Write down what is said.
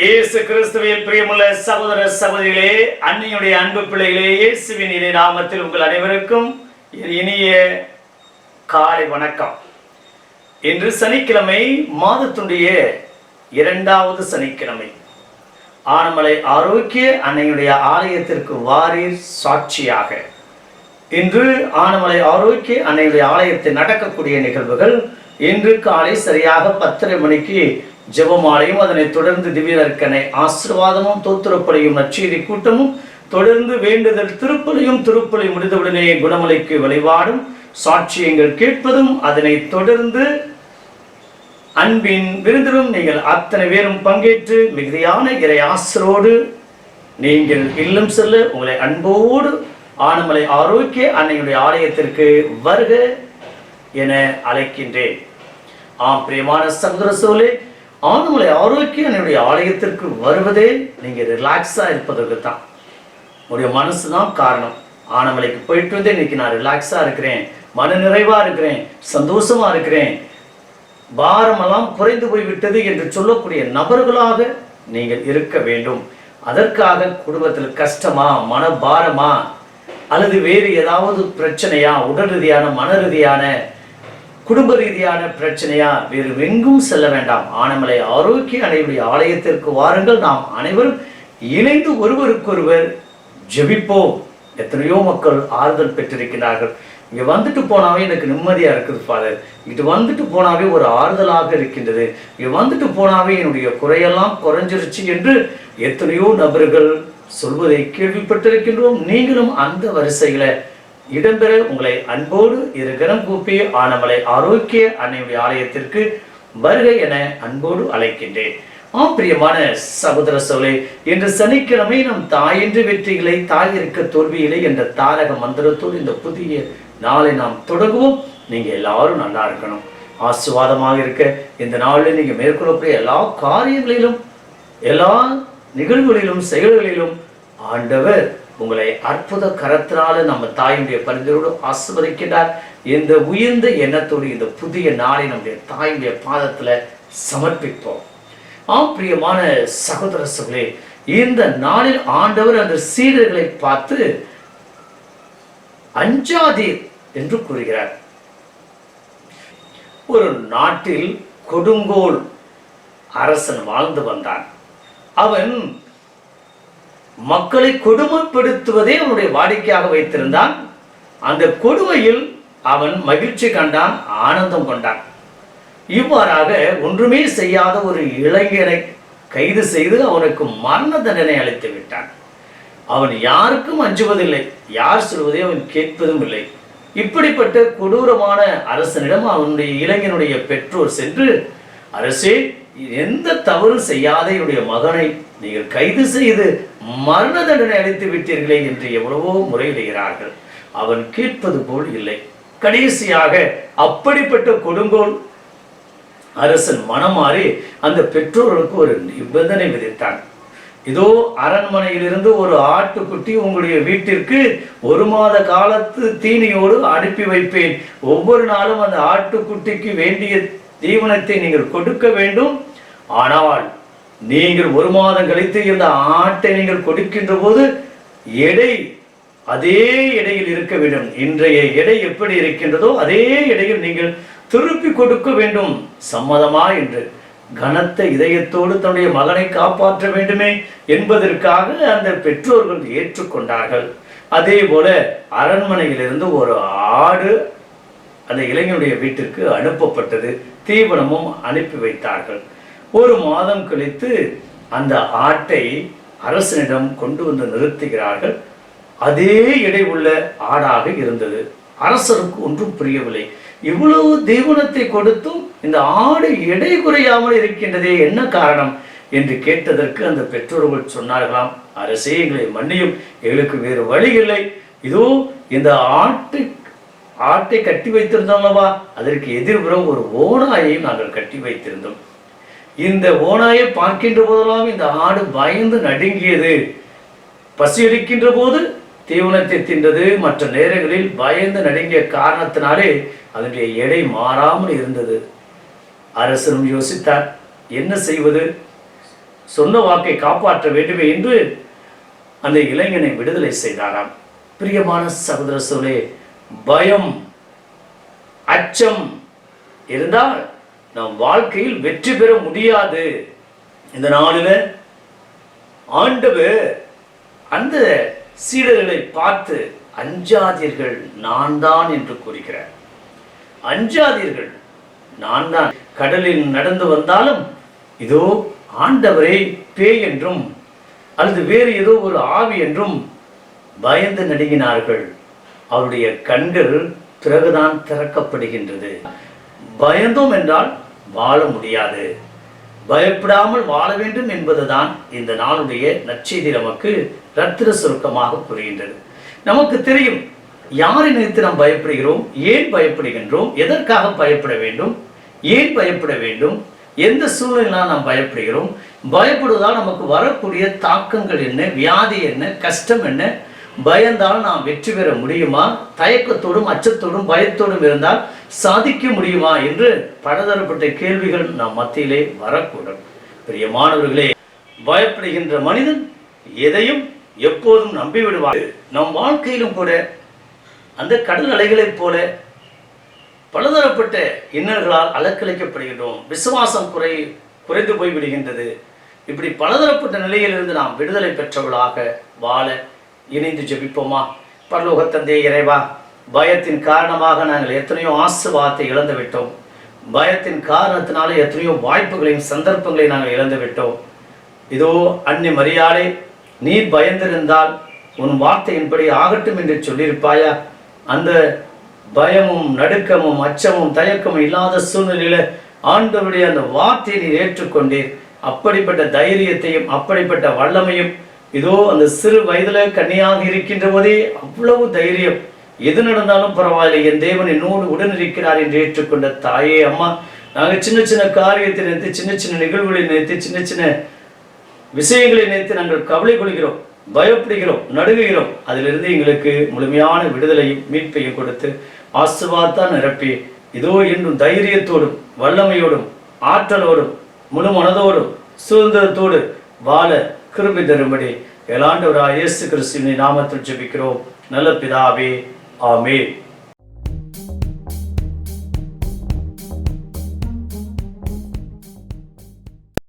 இயேசு கிறிஸ்துவில் பிரியமுள்ள சகோதர சகோதரிகளே அன்னையுடைய அன்பு பிள்ளைகளே இயேசுவின் இறை நாமத்தில் உங்கள் அனைவருக்கும் இனிய காலை வணக்கம். இன்று சனிக்கிழமை மாதத்துடைய இரண்டாவது சனிக்கிழமை. ஆனமலை ஆரோக்கிய அன்னையுடைய ஆலயத்திற்கு வாரீர் சாட்சியாக. இன்று ஆனமலை ஆரோக்கிய அன்னையுடைய ஆலயத்தில் நடக்கக்கூடிய நிகழ்வுகள் இன்று காலை சரியாக பத்தரை மணிக்கு ஜெபமாலையும் அதனைத் தொடர்ந்து திவ்யதற்கனை ஆசிர்வாதமும் தோத்திரப்படையும் நச்சீதி கூட்டமும் தொடர்ந்து வேண்டுதல் திருப்பலியும் திருப்பலி முடிந்தவுடனே குணமலைக்கு வழிபாடும் சாட்சியங்கள் கேட்பதும் அதனை தொடர்ந்து அன்பின் விருந்திலும் நீங்கள் அத்தனை பேரும் பங்கேற்று மிகுதியான இறை ஆசிரோடு நீங்கள் இல்லம் செல்ல உங்களை அன்போடு ஆனமலை ஆரோக்கிய அன்னையுடைய ஆலயத்திற்கு வருக என அழைக்கின்றேன். ஆம் பிரியமான சகோதர சோலே ஆனமலை ஆரோக்கியம் என்னுடைய ஆலயத்திற்கு வருவதே நீங்க ரிலாக்ஸா இருப்பதற்கு தான் உங்களுடைய மனசு தான் காரணம். ஆனமலைக்கு போயிட்டு வந்து இன்னைக்கு நான் ரிலாக்ஸா இருக்கிறேன். மன நிறைவா இருக்கிறேன். சந்தோஷமா இருக்கிறேன். பாரமெல்லாம் குறைந்து போய்விட்டது என்று சொல்லக்கூடிய நபர்களாக நீங்கள் இருக்க வேண்டும். அதற்காக குடும்பத்தில் கஷ்டமா மன பாரமா அல்லது வேறு ஏதாவது பிரச்சனையா உடல் ரீதியான மன ரீதியான குடும்ப ரீதியான பிரச்சனையா வேறு எங்கும் செல்ல வேண்டாம். ஆனமலை ஆரோக்கிய அணையுடைய ஆலயத்திற்கு வாருங்கள். நாம் அனைவரும் இணைந்து ஒருவருக்கொருவர் ஜெபிப்போம். எத்தனையோ மக்கள் ஆறுதல் பெற்றிருக்கிறார்கள். இங்க வந்துட்டு போனாவே எனக்கு நிம்மதியா இருக்குது ஃபாதர் இது வந்துட்டு போனாவே ஒரு ஆறுதலாக இருக்கின்றது. இங்க வந்துட்டு போனாவே என்னுடைய குறையெல்லாம் குறைஞ்சிருச்சு என்று எத்தனையோ நபர்கள் சொல்வதை கேள்விப்பட்டிருக்கின்றோம். நீங்களும் அந்த வரிசையில் இடம்பெற உங்களை அன்போடு இரு கரம் கூப்பி ஆனமலை ஆரோக்கிய அன்னையுடைய ஆலயத்திற்கு வருகை என அன்போடு அழைக்கின்றேன். ஆம் பிரியமான சகோதர சோலை இன்று சனிக்கிழமை நம் தாயின்றி வெற்றிகளை தாய் இருக்க தோல்வியிலே என்ற தாரக மந்திரத்தோடு இந்த புதிய நாளை நாம் தொடங்குவோம். நீங்க எல்லாரும் நல்லா இருக்கணும். ஆசுவாதமாக இருக்க இந்த நாளில் நீங்க மேற்கொள்ளக்கூடிய எல்லா காரியங்களிலும் எல்லா நிகழ்வுகளிலும் செயல்களிலும் ஆண்டவர் உங்களை அற்புத கரத்தினால நம்ம தாயுடைய பரிந்துரையோடு ஆசிர்வதிக்கின்றார். இந்த உயர்ந்த எண்ணத்தோடு இந்த புதிய நாளை நம்முடைய தாயுடைய பாதத்துல சமர்ப்பிப்போம். ஆம் பிரியமான சகோதர சகோதரே இந்த நாளில் ஆண்டவர் அந்த சீடர்களை பார்த்து அஞ்சாதீர் என்று கூறுகிறார். ஒரு நாட்டில் கொடுங்கோல் அரசன் வாழ்ந்து வந்தான். அவன் மக்களை கொடுமைப்படுத்துவதே அவனுடைய வாடிக்கையாக வைத்திருந்தான். அந்த கொடுமையில் அவன் மகிழ்ச்சி கண்டான் ஆனந்தம் கொண்டான். இவ்வாறாக ஒன்றுமே செய்யாத ஒரு இளைஞரை கைது செய்து அவனுக்கு மரண தண்டனை அளித்து விட்டான். அவன் யாருக்கும் அஞ்சுவதில்லை. யார் சொல்வதை அவன் கேட்பதும் இல்லை. இப்படிப்பட்ட கொடூரமான அரசனிடம் அவனுடைய இளைஞனுடைய பெற்றோர் சென்று அரசே எந்த தவறும் செய்யாத என்னுடைய மகனை நீங்கள் கைது செய்து மரண தண்டனை அளித்து விட்டீர்களே என்று எவ்வளவோ முறையிடுகிறார்கள். அவன் கேட்பது போல் இல்லை. கடைசியாக அப்படிப்பட்ட கொடுங்கோல் அரசன் மனமாறி அந்த பெற்றோர்களுக்கு ஒரு நிபந்தனை விதித்தான். இதோ அரண்மனையிலிருந்து ஒரு ஆட்டுக்குட்டி உங்களுடைய வீட்டிற்கு ஒரு மாத காலத்து தீனியோடு அனுப்பி வைப்பேன். ஒவ்வொரு நாளும் அந்த ஆட்டுக்குட்டிக்கு வேண்டிய தீவனத்தை நீங்கள் கொடுக்க வேண்டும். ஆனால் நீங்கள் ஒரு மாதம் கழித்து இந்த ஆட்டை நீங்கள் கொடுக்கின்ற போது எடை அதே எடையில் இருக்க வேண்டும். இன்றைய எடை எப்படி இருக்கின்றதோ அதே எடையில் நீங்கள் திருப்பி கொடுக்க வேண்டும். சம்மதமா என்று. கனத்த இதயத்தோடு தன்னுடைய மகனை காப்பாற்ற வேண்டுமே என்பதற்காக அந்த பெற்றோர்கள் ஏற்றுக்கொண்டார்கள். அதே போல அரண்மனையிலிருந்து ஒரு ஆடு அந்த இளைஞனுடைய வீட்டிற்கு அனுப்பப்பட்டது. தீவனமும் அனுப்பி வைத்தார்கள். ஒரு மாதம் கழித்து அந்த ஆட்டை அரசனிடம் கொண்டு வந்து நிறுத்துகிறார்கள். அதே எடை உள்ள ஆடாக இருந்தது. அரசருக்கு ஒன்றும் புரியவில்லை. இவ்வளவு தீவனத்தை கொடுத்தும் இந்த ஆடு எடை குறையாமல் இருக்கின்றதே என்ன காரணம் என்று கேட்டதற்கு அந்த பெற்றோர்கள் சொன்னார்களாம். அரசே எங்களை மன்னியும். எங்களுக்கு வேறு வழி இல்லை. இதோ இந்த ஆட்டு ஆட்டை கட்டி வைத்திருந்தோம் அல்லவா? அதற்கு எதிர்புறம் ஒரு ஓநாயையும் நாங்கள் கட்டி வைத்திருந்தோம். இந்த ஓநாயை பார்க்கின்ற போதெல்லாம் இந்த ஆடு பயந்து நடுங்கியது. பசி எடுக்கின்ற போது தீவனத்தை தின்றது. மற்ற நேரங்களில் பயந்து நடுங்கிய காரணத்தினாலே அதனுடைய எடை மாறாமல் இருந்தது. அரசனும் யோசித்தார் என்ன செய்வது? சொன்ன வாக்கை காப்பாற்ற வேண்டுமே என்று அந்த இளைஞனை விடுதலை செய்தாராம். பிரியமான சகோதர சோழே பயம் அச்சம் இருந்தால் நம் வாழ்க்கையில் வெற்றி பெற முடியாது. இந்த நாளில் ஆண்டவர் அந்த சீடர்களை பார்த்து அஞ்சாதீர்கள் நான் தான் என்று கூறுகிறார். அஞ்சாதீர்கள் நான் தான் கடலில் நடந்து வந்தாலும் இதோ ஆண்டவரே பேய் என்றும் அல்லது வேறு ஏதோ ஒரு ஆவி என்றும் பயந்து நடுங்கினார்கள். அவருடைய கண்கள் பிறகுதான் திறக்கப்படுகின்றது. பயந்தோம் என்றால் வாழ முடியாது. பயப்படாமல் வாழ வேண்டும் என்பதுதான் இந்த நாளுடைய நற்செய்தி நமக்கு ரத்திர சுருக்கமாக புரிகின்றது நமக்கு தெரியும் யாரை நினைத்து நாம் பயப்படுகிறோம் ஏன் பயப்படுகின்றோம் எதற்காக பயப்பட வேண்டும் ஏன் பயப்பட வேண்டும் எந்த சூழ்நிலையினால் நாம் பயப்படுகிறோம் பயப்படுவதால் நமக்கு வரக்கூடிய தாக்கங்கள் என்ன வியாதி என்ன கஷ்டம் என்ன பயந்தால் நாம் வெற்றி பெற முடியுமா? தயக்கத்தோடும் அச்சத்தோடும் பயத்தோடும் இருந்தால் சாதிக்க முடியுமா என்று பலதரப்பட்ட கேள்விகள் நம் மத்தியிலே வரக்கூடும். பிரியமானவர்களே பயப்படுகின்ற மனிதன் எதையும் எப்போதும் நம்பிவிடுவார் நம் வாழ்க்கையிலும் கூட அந்த கடல் அலைகளைப் போல பலதரப்பட்ட இன்னல்களால் அலக்கழிக்கப்படுகின்றோம். விசுவாசம் குறை குறைந்து போய் விடுகின்றது இப்படி பலதரப்பட்ட நிலையிலிருந்து நாம் விடுதலை பெற்றவர்களாக வாழ இணைந்து ஜெபிப்போமா? பரலோக தந்தை இறைவா பயத்தின் காரணமாக நாங்கள் எத்தனையோ ஆசுவாதத்தை இழந்து விட்டோம் பயத்தின் காரணத்தினால எத்தனையோ வாய்ப்புகளையும் சந்தர்ப்பங்களையும் நாங்கள் இழந்து விட்டோம் இதோ அன்னி மரியாதை நீ பயந்திருந்தால் உன் வார்த்தையின்படி ஆகட்டும் என்று சொல்லியிருப்பாயா? அந்த பயமும் நடுக்கமும் அச்சமும் தயக்கமும் இல்லாத சூழ்நிலையில் ஆண்டவருடைய அந்த வார்த்தையை நீர் ஏற்றுக்கொண்டீர். அப்படிப்பட்ட தைரியத்தையும் அப்படிப்பட்ட வல்லமையும் இதோ அந்த சிறு வயதுல கன்னியாக இருக்கின்ற போதே அவ்வளவு தைரியம். எது நடந்தாலும் பரவாயில்லை என் தேவன் என்னோடு உடன் இருக்கிறார் என்று ஏற்றுக்கொண்ட தாயே அம்மா. நாங்கள் சின்ன சின்ன காரியத்தை நினைத்து சின்ன சின்ன நிகழ்வுகளை நினைத்து சின்ன சின்ன விஷயங்களை நினைத்து நாங்கள் கவலை கொள்கிறோம் பயப்படுகிறோம் நடுகுகிறோம் அதிலிருந்து எங்களுக்கு முழுமையான விடுதலையும் மீட்பையும் கொடுத்து ஆசுவாத்தான் நிரப்பி. இதோ என்றும் தைரியத்தோடும் வல்லமையோடும் ஆற்றலோடும் முழு மனதோடும் சுதந்திரத்தோடு வாழ கிருபி தரும்படி ஏழாண்டவராய் இயேசு கிறிஸ்துவின் நாமத்தில் ஜெபிக்கிறோம். நல்ல பிதாவே ஆமே